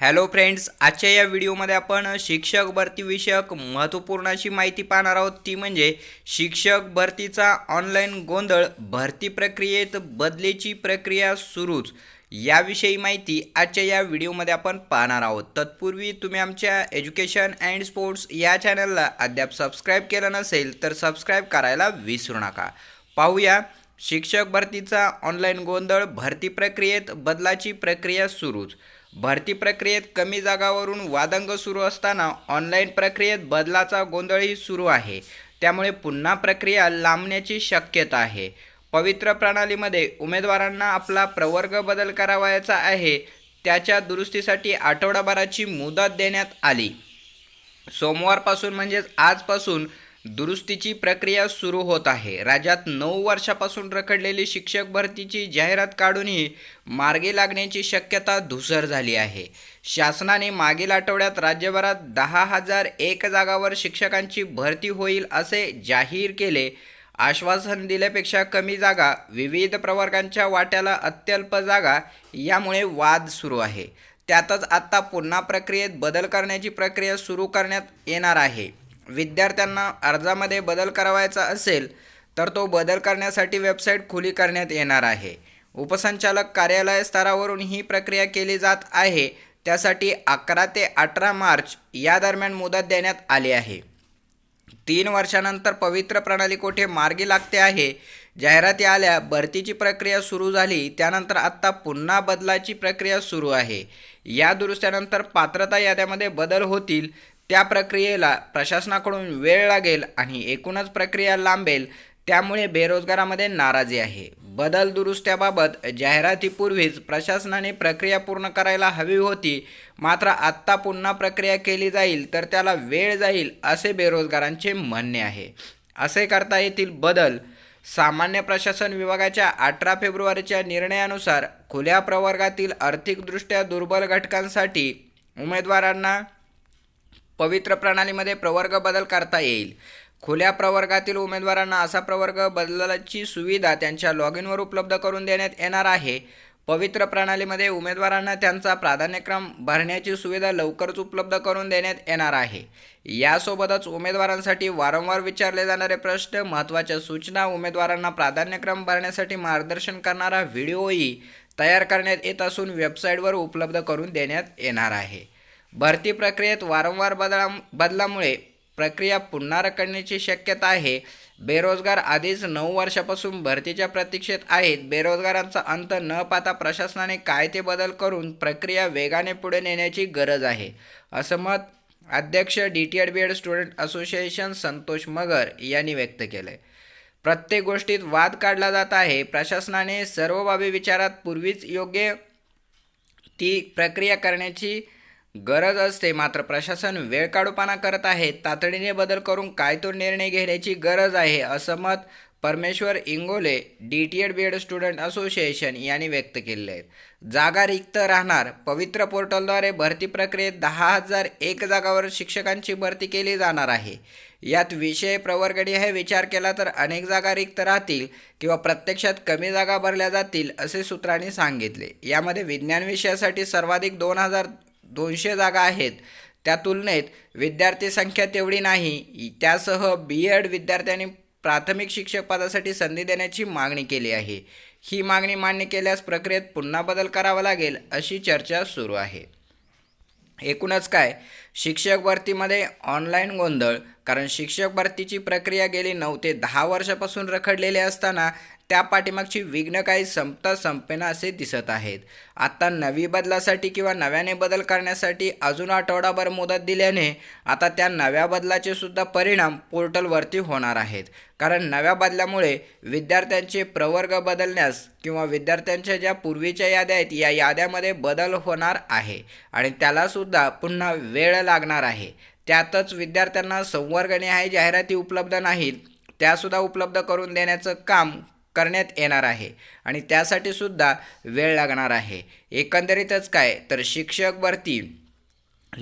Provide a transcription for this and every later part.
Hello friends आजच्या या व्हिडिओमध्ये आपण शिक्षक भरतीविषयक महत्त्वपूर्ण अशी माहिती पाहणार आहोत. ती म्हणजे शिक्षक भरतीचा ऑनलाईन गोंधळ भरती प्रक्रियेत बदलीची प्रक्रिया सुरूच. याविषयी माहिती आजच्या या व्हिडिओमध्ये आपण पाहणार आहोत. तत्पूर्वी तुम्ही आमच्या एज्युकेशन अँड स्पोर्ट्स या चॅनलला अद्याप सबस्क्राईब केलं नसेल तर सबस्क्राईब करायला विसरू नका. पाहूया शिक्षक भरतीचा ऑनलाईन गोंधळ भरती प्रक्रियेत बदलाची प्रक्रिया सुरूच. भरती प्रक्रियेत कमी जागावरून वादंग सुरू असताना ऑनलाईन प्रक्रियेत बदलाचा गोंधळही सुरू आहे. त्यामुळे पुन्हा प्रक्रिया लांबण्याची शक्यता आहे. पवित्र प्रणालीमध्ये उमेदवारांना आपला प्रवर्ग बदल करावयाचा आहे त्याच्या दुरुस्तीसाठी आठवडाभराची मुदत देण्यात आली. सोमवारपासून म्हणजेच आजपासून दुरुस्तीची प्रक्रिया सुरू होत आहे. राज्यात नऊ वर्षापासून रखडलेली शिक्षक भरतीची जाहिरात काढूनही मार्गी लागण्याची शक्यता धुसर झाली आहे. शासनाने मागील आठवड्यात राज्यभरात दहा हजार एक जागावर शिक्षकांची भरती होईल असे जाहीर केले. आश्वासन दिल्यापेक्षा कमी जागा विविध प्रवर्गांच्या वाट्याला अत्यल्प जागा यामुळे वाद सुरू आहे. त्यातच आत्ता पुन्हा प्रक्रियेत बदल करण्याची प्रक्रिया सुरू करण्यात येणार आहे. विद्यार्थ्यांना अर्जामध्ये बदल करावायचा असेल तर तो बदल करण्यासाठी वेबसाईट खुली करण्यात येणार आहे. उपसंचालक कार्यालय स्तरावरून ही प्रक्रिया केली जात आहे. त्यासाठी अकरा ते अठरा मार्च या दरम्यान मुदत देण्यात आली आहे. तीन वर्षानंतर पवित्र प्रणाली कोठे मार्गी लागते आहे? जाहिराती आल्या भरतीची प्रक्रिया सुरू झाली त्यानंतर आत्ता पुन्हा बदलाची प्रक्रिया सुरू आहे. या दुरुस्त्यानंतर पात्रता याद्यामध्ये बदल होतील. त्या प्रक्रियेला प्रशासनाकडून वेळ लागेल आणि एकूणच प्रक्रिया लांबेल त्यामुळे बेरोजगारामध्ये नाराजी आहे. बदल दुरुस्त्याबाबत जाहिरातीपूर्वीच प्रशासनाने प्रक्रिया पूर्ण करायला हवी होती. मात्र आत्ता पुन्हा प्रक्रिया केली जाईल तर त्याला वेळ जाईल असे बेरोजगारांचे म्हणणे आहे. असे करता येतील बदल. सामान्य प्रशासन विभागाच्या अठरा फेब्रुवारीच्या निर्णयानुसार खुल्या प्रवर्गातील आर्थिकदृष्ट्या दुर्बल घटकांसाठी उमेदवारांना पवित्र प्रणालीमध्ये प्रवर्ग बदल करता येईल. खुल्या प्रवर्गातील उमेदवारांना असा प्रवर्ग बदलाची सुविधा त्यांच्या लॉग इनवर उपलब्ध करून देण्यात येणार आहे. पवित्र प्रणालीमध्ये उमेदवारांना त्यांचा प्राधान्यक्रम भरण्याची सुविधा लवकरच उपलब्ध करून देण्यात येणार आहे. यासोबतच उमेदवारांसाठी वारंवार विचारले जाणारे प्रश्न महत्त्वाच्या सूचना उमेदवारांना प्राधान्यक्रम भरण्यासाठी मार्गदर्शन करणारा व्हिडिओही तयार करण्यात येत असून वेबसाईटवर उपलब्ध करून देण्यात येणार आहे. भरती प्रक्रियेत वारंवार बदला बदलामुळे प्रक्रिया पुन्हा रखडण्याची शक्यता आहे. बेरोजगार आधीच नऊ वर्षापासून भरतीच्या प्रतीक्षेत आहेत. बेरोजगारांचा अंत न पाहता प्रशासनाने काय ते बदल करून प्रक्रिया वेगाने पुढे नेण्याची गरज आहे. असं मत अध्यक्ष D T Ed B Ed student association Santosh Magar यांनी व्यक्त केलं आहे प्रत्येक गोष्टीत वाद काढला जात आहे. प्रशासनाने सर्व बाबी विचारात पूर्वीच योग्य ती प्रक्रिया करण्याची गरज असते मात्र प्रशासन वेळ काढूपाना करत आहे. तातडीने बदल करून काय तो निर्णय घेण्याची गरज आहे असं मत Parmeshwar Ingole D T Ed B Ed student association यांनी व्यक्त केले आहेत जागा रिक्त राहणार. पवित्र पोर्टलद्वारे भरती प्रक्रियेत दहा हजार एक जागावर शिक्षकांची भरती केली जाणार आहे. यात विषय प्रवर्गणी हे विचार केला तर अनेक जागा रिक्त राहतील किंवा प्रत्यक्षात कमी जागा भरल्या जातील असे सूत्रांनी सांगितले. यामध्ये विज्ञान विषयासाठी सर्वाधिक दोन हजार दोनशे जागा आहेत. त्या तुलनेत विद्यार्थी संख्या तेवढी नाही. त्यासह बी एड विद्यार्थ्यांनी प्राथमिक शिक्षक पदासाठी संधी देण्याची मागणी केली आहे. ही मागणी मान्य केल्यास प्रक्रियेत पुन्हा बदल करावा लागेल अशी चर्चा सुरू आहे. एकूणच काय? शिक्षक भरतीमध्ये ऑनलाईन गोंधळ कारण शिक्षक भरतीची प्रक्रिया गेली नऊ ते दहा वर्षापासून रखडलेली असताना त्या पाठीमागची विघ्न काही संपता संपेना असे दिसत आहेत. आता नवी बदलासाठी किंवा नव्याने बदल करण्यासाठी अजून आठवडाभर मुदत दिल्याने आता त्या नव्या बदलाचे सुद्धा परिणाम पोर्टलवरती होणार आहेत. कारण नव्या बदलामुळे विद्यार्थ्यांचे प्रवर्ग बदलण्यास किंवा विद्यार्थ्यांच्या ज्या पूर्वीच्या याद्या आहेत या याद्यामध्ये बदल होणार आहे आणि त्यालासुद्धा पुन्हा वेळ लागणार आहे. त्यातच विद्यार्थ्यांना संवर्गने आहे जाहिराती उपलब्ध नाहीत त्यासुद्धा उपलब्ध करून देण्याचं काम करण्यात येणार आहे. आणि त्यासाठी सुद्धा वेळ लागणार आहे. एकंदरीतच काय? तर शिक्षक भरती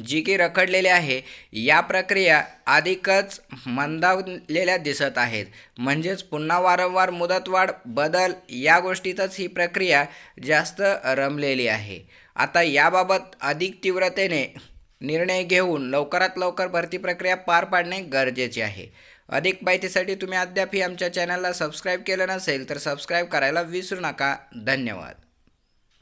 जी की रखडलेली आहे या प्रक्रिया अधिकच मंदावलेल्या दिसत आहेत. म्हणजेच पुन्हा वारंवार मुदतवाढ बदल या गोष्टीतच ही प्रक्रिया जास्त रमलेली आहे. आता याबाबत अधिक तीव्रतेने निर्णय घेऊन लवकरात लवकर भरती प्रक्रिया पार पाडणे गरजेचे आहे. अधिक माहितीसाठी तुम्ही अद्यापही आमच्या चॅनलला सबस्क्राईब केलं नसेल तर सबस्क्राईब करायला विसरू नका. धन्यवाद.